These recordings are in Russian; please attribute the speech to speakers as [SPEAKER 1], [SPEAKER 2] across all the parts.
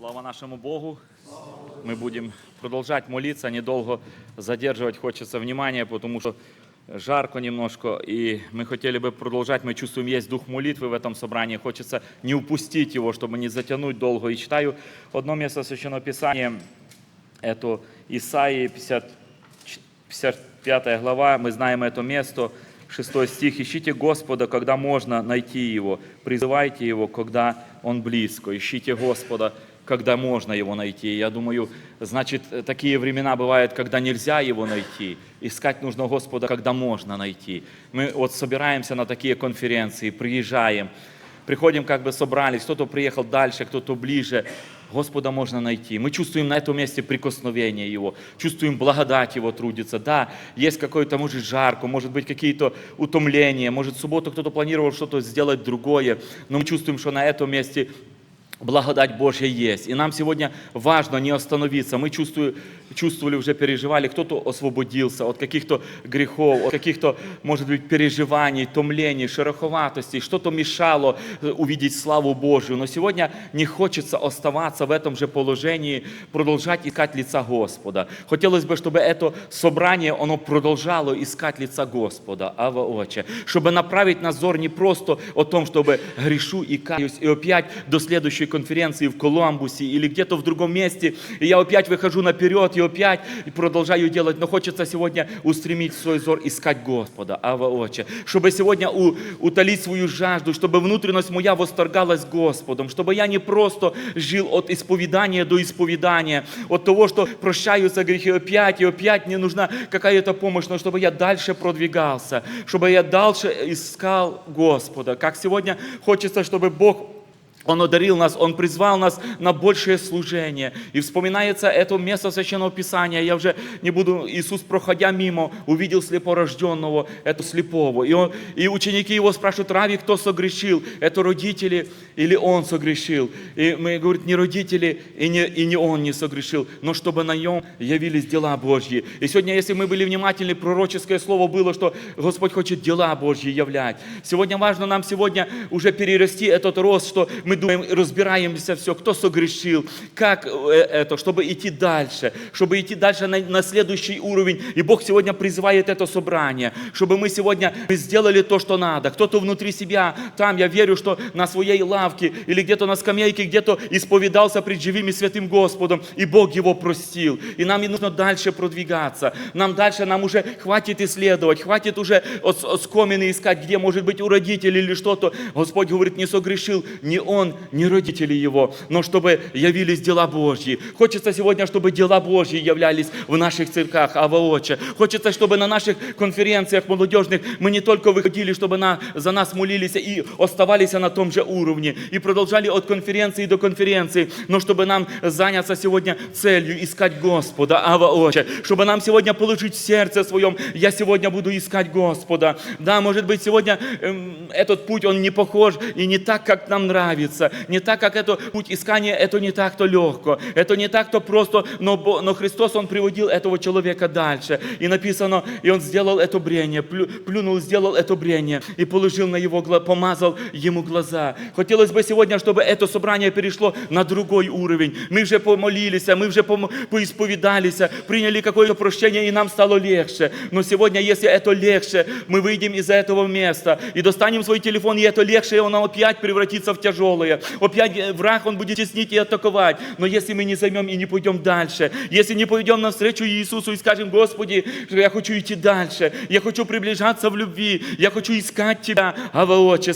[SPEAKER 1] Слава нашему Богу. Мы будем продолжать молиться, недолго задерживать хочется внимание, потому что жарко немножко, и мы хотели бы продолжать, мы чувствуем, есть дух молитвы в этом собрании, хочется не упустить его, чтобы не затянуть долго. И читаю одно место Священного Писания, это Исаии 50, 55 глава, мы знаем это место, 6 стих. «Ищите Господа, когда можно найти Его, призывайте Его, когда Он близко. Ищите Господа, когда можно Его найти». Я думаю, значит, такие времена бывают, когда нельзя Его найти. Искать нужно Господа, когда можно найти. Мы вот собираемся на такие конференции, приезжаем, приходим, как бы собрались, кто-то приехал дальше, кто-то ближе. Господа можно найти. Мы чувствуем на этом месте прикосновение Его, чувствуем благодать Его трудится. Да, есть какое-то, может, жарко, может быть, какие-то утомления, может, в субботу кто-то планировал что-то сделать другое, но мы чувствуем, что на этом месте благодать Божья есть. И нам сегодня важно не остановиться. Мы чувствую, чувствовали, уже переживали, кто-то освободился от каких-то грехов, от каких-то, может быть, переживаний, томлений, шероховатостей. Что-то мешало увидеть славу Божью. Но сегодня не хочется оставаться в этом же положении, продолжать искать лица Господа. Хотелось бы, чтобы это собрание, оно продолжало искать лица Господа, а вооче. Чтобы направить назор не просто о том, чтобы грешу и каюсь, и опять до следующей конференции в Коламбусе или где-то в другом месте, и я опять выхожу наперед и опять продолжаю делать, но хочется сегодня устремить свой взор, искать Господа, а вооче. Чтобы сегодня у- утолить свою жажду, чтобы внутренность моя восторгалась Господом, чтобы я не просто жил от исповедания до исповедания, от того, что прощаются грехи опять, и опять мне нужна какая-то помощь, но чтобы я дальше продвигался, чтобы я дальше искал Господа. Как сегодня хочется, чтобы Бог он одарил нас, Он призвал нас на большее служение. И вспоминается это место Священного Писания. Я уже не буду, Иисус, проходя мимо, увидел слепорожденного, это слепого. И, он, и ученики его спрашивают, Рави, кто согрешил? Это родители или он согрешил? И мы говорим, не родители и не, и не он не согрешил, но чтобы на нем явились дела Божьи. И сегодня, если мы были внимательны, пророческое слово было, что Господь хочет дела Божьи являть. Сегодня важно нам сегодня уже перерасти этот рост, что мы думаем, разбираемся все, кто согрешил, как э, это, чтобы идти дальше, чтобы идти дальше на, на следующий уровень. И Бог сегодня призывает это собрание, чтобы мы сегодня сделали то, что надо. Кто-то внутри себя, там, я верю, что на своей лавке или где-то на скамейке, где-то исповедался пред живым и святым Господом, и Бог его простил. И нам не нужно дальше продвигаться. Нам дальше, нам уже хватит исследовать, хватит уже оскомины искать, где может быть у родителей или что-то. Господь говорит, не согрешил ни он, ни родители его, но чтобы явились дела Божьи. Хочется сегодня, чтобы дела Божьи являлись в наших церквах, а вооче. Хочется, чтобы на наших конференциях молодежных мы не только выходили, чтобы на, за нас молились и оставались на том же уровне, и продолжали от конференции до конференции, но чтобы нам заняться сегодня целью искать Господа, а вооче. Чтобы нам сегодня положить в сердце своем, я сегодня буду искать Господа. Да, может быть, сегодня эм, этот путь, он не похож и не так, как нам нравится, не так, как это путь искания, это не так-то легко, это не так-то просто, но, но Христос, Он приводил этого человека дальше. И написано, и Он сделал это брение, плю- плюнул, сделал это брение и положил на его, помазал ему глаза. Хотелось бы сегодня, чтобы это собрание перешло на другой уровень. Мы уже помолились, мы уже поисповедались, приняли какое-то прощение, и нам стало легче. Но сегодня, если это легче, мы выйдем из этого места и достанем свой телефон, и это легче, и он опять превратится в тяжелое. Опять э, враг, он будет теснить и атаковать. Но если мы не займем и не пойдем дальше, если не пойдем навстречу Иисусу и скажем, Господи, я хочу идти дальше, я хочу приближаться в любви, я хочу искать Тебя, а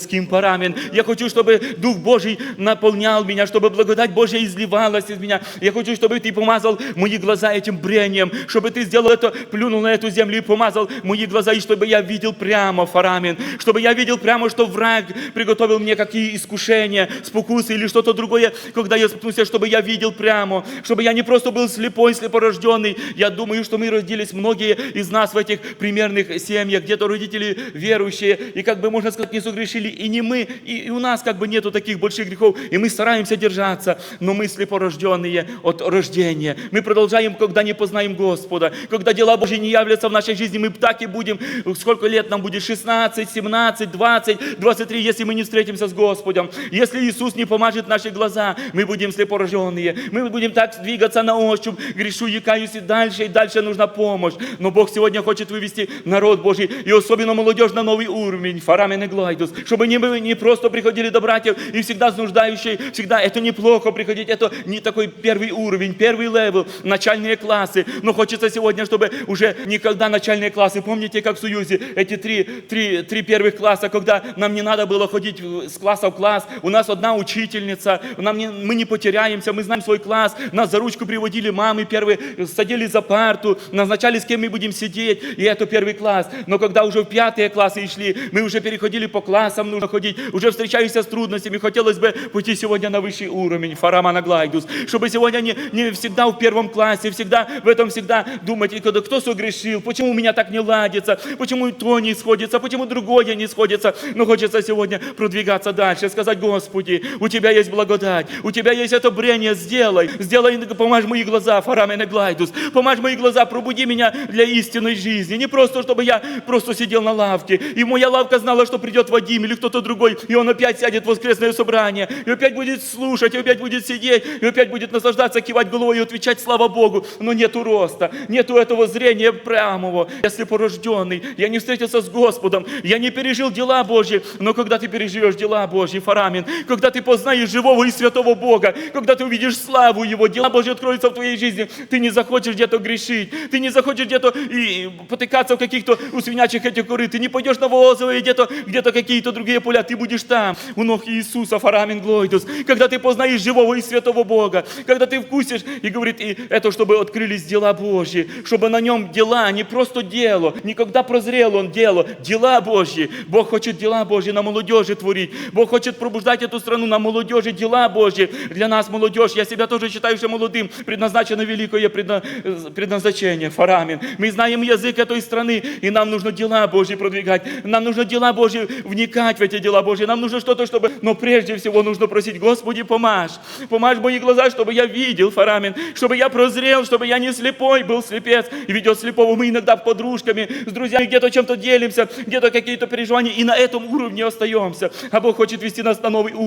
[SPEAKER 1] кем парамен. Я хочу, чтобы Дух Божий наполнял меня, чтобы благодать Божья изливалась из меня. Я хочу, чтобы Ты помазал мои глаза этим брением, чтобы Ты сделал это, плюнул на эту землю и помазал мои глаза, и чтобы я видел прямо, фарамен, чтобы я видел прямо, что враг приготовил мне какие искушения, спокусы или что-то другое, когда я споткнулся, чтобы я видел прямо, чтобы я не просто был слепой, слепорожденный. Я думаю, что мы родились, многие из нас в этих примерных семьях, где-то родители верующие, и как бы, можно сказать, не согрешили, и не мы, и, и у нас как бы нету таких больших грехов, и мы стараемся держаться, но мы слепорожденные от рождения. Мы продолжаем, когда не познаем Господа, когда дела Божьи не являются в нашей жизни, мы так и будем, сколько лет нам будет, 16, 17, 20, 23, если мы не встретимся с Господом. Если Иисус не помажет наши глаза, мы будем слепорожденные, мы будем так двигаться на ощупь, грешу и каюсь и дальше, и дальше нужна помощь. Но Бог сегодня хочет вывести народ Божий, и особенно молодежь на новый уровень, фарамен и глайдус, чтобы не, не просто приходили до братьев и всегда с нуждающей, всегда. Это неплохо приходить, это не такой первый уровень, первый левел, начальные классы, но хочется сегодня, чтобы уже никогда начальные классы, помните, как в Союзе, эти три, три, три первых класса, когда нам не надо было ходить с класса в класс, у нас одна учительница, нам не, мы не потеряемся, мы знаем свой класс, нас за ручку приводили мамы первые, садили за парту, назначали, с кем мы будем сидеть, и это первый класс. Но когда уже в пятые классы шли, мы уже переходили по классам, нужно ходить, уже встречаешься с трудностями, хотелось бы пойти сегодня на высший уровень, фарамана глайдус, чтобы сегодня не, не всегда в первом классе, всегда в этом всегда думать, и когда кто согрешил, почему у меня так не ладится, почему то не сходится, почему другое не сходится, но хочется сегодня продвигаться дальше, сказать, Господи, у Тебя есть благодать, у Тебя есть это брение, сделай, сделай, помажь мои глаза, фарамен и глайдус, помажь мои глаза, пробуди меня для истинной жизни, не просто, чтобы я просто сидел на лавке, и моя лавка знала, что придет Вадим или кто-то другой, и он опять сядет в воскресное собрание, и опять будет слушать, и опять будет сидеть, и опять будет наслаждаться, кивать головой и отвечать слава Богу, но нету роста, нету этого зрения прямого, я слепорожденный, я не встретился с Господом, я не пережил дела Божьи, но когда ты переживешь дела Божьи, фарамин, когда ты познаешь живого и святого Бога, когда ты увидишь славу Его, дела Божьи откроются в твоей жизни, ты не захочешь где-то грешить, ты не захочешь где-то и потыкаться в каких-то у свинячих этих коры, ты не пойдешь на Воозово и где-то где-то какие-то другие поля, ты будешь там, у ног Иисуса, фарамин глойдус, когда ты познаешь живого и святого Бога, когда ты вкусишь и говорит, и это чтобы открылись дела Божьи, чтобы на нем дела, не просто дело, не когда прозрел он дело, дела Божьи. Бог хочет дела Божьи на молодежи творить. Бог хочет пробуждать эту страну на молодежи, дела Божьи. Для нас молодежь, я себя тоже считаю, что молодым предназначено великое предна- предназначение, фарамин. Мы знаем язык этой страны, и нам нужно дела Божьи продвигать. Нам нужно дела Божьи вникать в эти дела Божьи. Нам нужно что-то, чтобы... Но прежде всего нужно просить, Господи, помажь. Помажь мои глаза, чтобы я видел, фарамин, чтобы я прозрел, чтобы я не слепой был слепец. И ведет слепого мы иногда подружками, с друзьями где-то чем-то делимся, где-то какие-то переживания, и на этом уровне остаемся. А Бог хочет вести нас на новый уровень,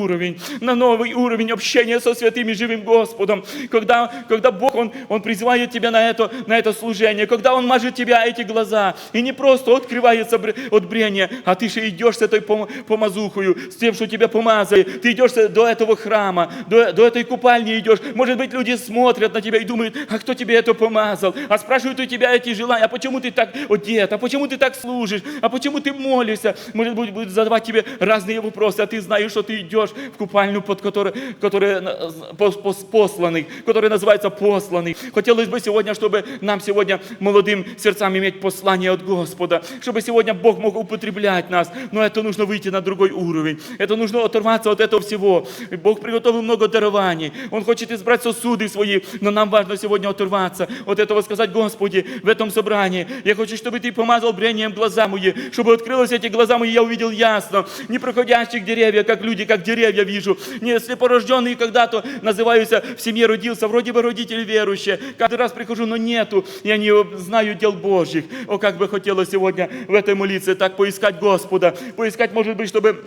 [SPEAKER 1] на новый уровень общения со святым и живым Господом. Когда, когда Бог, Он, Он призывает тебя на это, на это служение, когда Он мажет тебя эти глаза, и не просто открывается от брения, а ты же идешь с этой пом- помазухою, с тем, что тебя помазали, ты идешь до этого храма, до, до этой купальни идешь. Может быть, люди смотрят на тебя и думают, а кто тебе это помазал? А спрашивают у тебя эти желания, а почему ты так одет, а почему ты так служишь, а почему ты молишься? Может быть, будут задавать тебе разные вопросы, а ты знаешь, что ты идешь в купальню, под пос- пос- посланный, которая называется посланный. Хотелось бы сегодня, чтобы нам сегодня молодым сердцам иметь послание от Господа, чтобы сегодня Бог мог употреблять нас, но это нужно выйти на другой уровень, это нужно оторваться от этого всего. Бог приготовил много дарований, Он хочет избрать сосуды свои, но нам важно сегодня оторваться от этого, сказать, Господи, в этом собрании, я хочу, чтобы Ты помазал брением глаза мои, чтобы открылись эти глаза мои, я увидел ясно, не проходящих деревья, как люди, как деревья вижу, не слепорожденные когда-то называются, в семье родился, вроде бы родители верующие, каждый раз прихожу, но нету, я не знаю дел Божьих. О, как бы хотелось сегодня в этой молитве так поискать Господа, поискать, может быть, чтобы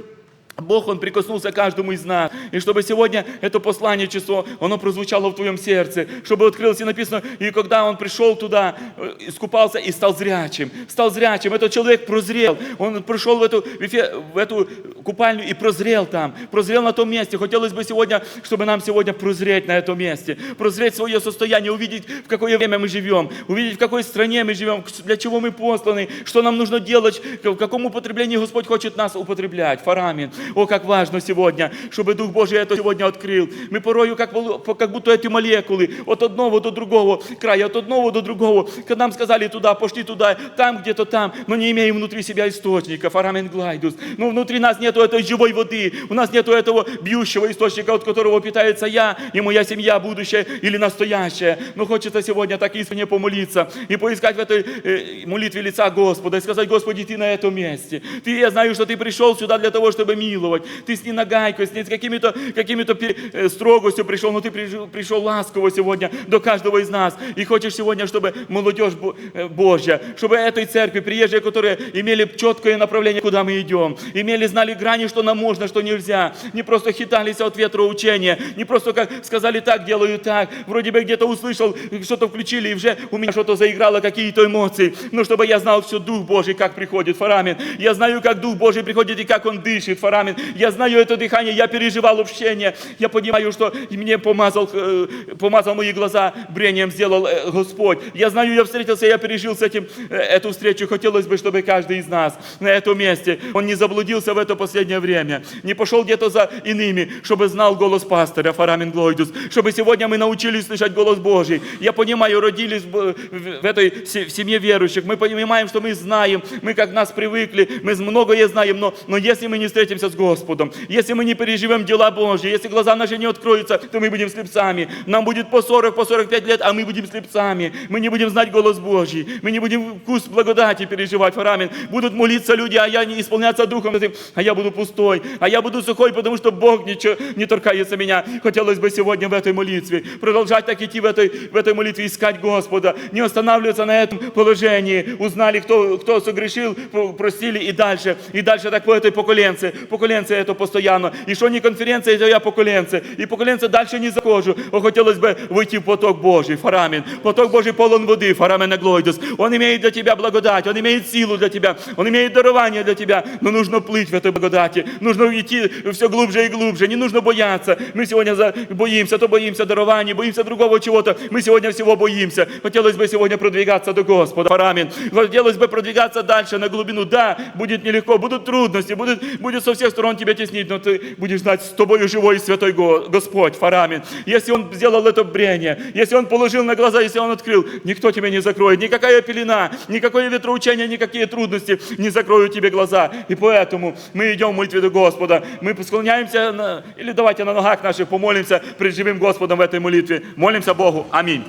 [SPEAKER 1] Бог, Он прикоснулся к каждому из нас. И чтобы сегодня это послание число, оно прозвучало в твоем сердце. Чтобы открылось и написано, и когда он пришел туда, э, искупался и стал зрячим. Стал зрячим. Этот человек прозрел. Он пришел в эту, в эту купальню и прозрел там. Прозрел на том месте. Хотелось бы сегодня, чтобы нам сегодня прозреть на этом месте. Прозреть свое состояние, увидеть, в какое время мы живем. Увидеть, в какой стране мы живем, для чего мы посланы, что нам нужно делать, в каком употреблении Господь хочет нас употреблять. Фарамин. О, как важно сегодня, чтобы Дух Божий это сегодня открыл. Мы порою, как, как будто эти молекулы, от одного до другого края, от одного до другого. Когда нам сказали туда, пошли туда, там где-то там, но не имеем внутри себя источника, фарамен глайдус. Но внутри нас нету этой живой воды, у нас нету этого бьющего источника, от которого питается я и моя семья, будущее или настоящее. Но хочется сегодня так искренне помолиться и поискать в этой э, молитве лица Господа и сказать, Господи, Ты на этом месте. Ты, я знаю, что Ты пришел сюда для того, чтобы миловать. Миловать. Ты с ненагайкой, с с какими-то какими строгостью пришел, но ты пришел, пришел ласково сегодня до каждого из нас. И хочешь сегодня, чтобы молодежь э, Божья, чтобы этой церкви, приезжие, которые имели четкое направление, куда мы идем, имели, знали грани, что нам можно, что нельзя, не просто хитались от ветра учения, не просто как сказали так, делаю так, вроде бы где-то услышал, что-то включили, и уже у меня что-то заиграло, какие-то эмоции, но чтобы я знал все Дух Божий, как приходит, фарамин. Я знаю, как Дух Божий приходит и как Он дышит, фарамин. Я знаю это дыхание, я переживал общение, я понимаю, что мне помазал, э, помазал мои глаза, брением сделал э, Господь. Я знаю, я встретился, я пережил с этим э, эту встречу. Хотелось бы, чтобы каждый из нас на этом месте, он не заблудился в это последнее время, не пошел где-то за иными, чтобы знал голос пастыря, фарамин Глойдус, чтобы сегодня мы научились слышать голос Божий. Я понимаю, родились в, этой в семье верующих, мы понимаем, что мы знаем, мы как нас привыкли, мы многое знаем, но, но если мы не встретимся с Господом, если мы не переживем дела Божьи, если глаза наши не откроются, то мы будем слепцами. Нам будет по 40, по 45 лет, а мы будем слепцами. Мы не будем знать голос Божий, мы не будем вкус благодати переживать, фарамин. Будут молиться люди, а я не исполняться Духом а я буду пустой, а я буду сухой, потому что Бог ничего не торкается меня. Хотелось бы сегодня в этой молитве продолжать так идти в этой, в этой молитве, искать Господа, не останавливаться на этом положении. Узнали, кто, кто согрешил, про- простили и дальше. И дальше так по этой поколенце. Поколенце это постоянно. И что не конференция, это я поколенце. И поколенце дальше не захожу. О, хотелось бы выйти в поток Божий, фарамин. Поток Божий полон воды, фарамен Глойдус. Он имеет для тебя благодать, он имеет силу для тебя, он имеет дарование для тебя. Но нужно плыть в этой благодати. Нужно идти все глубже и глубже. Не нужно бояться. Мы сегодня боимся, то боимся дарования, боимся другого чего-то. Мы сегодня всего боимся. Хотелось бы сегодня продвигаться до Господа. Фарамин. Хотелось бы продвигаться дальше на глубину. Да, будет нелегко, будут трудности, будет, будет со всех сторон тебя теснить, но ты будешь знать, с тобою живой и святой Го- Господь, Фарамин. Если Он сделал это брение, если Он положил на глаза, если Он открыл, никто тебя не закроет. Никакая пелена, никакое ветроучение, никакие трудности не закроют тебе глаза. И поэтому мы идем в молитве до Господа. Мы склоняемся, на- или давайте на ногах наших помолимся пред живым Господом в этой молитве. Молимся Богу. Аминь.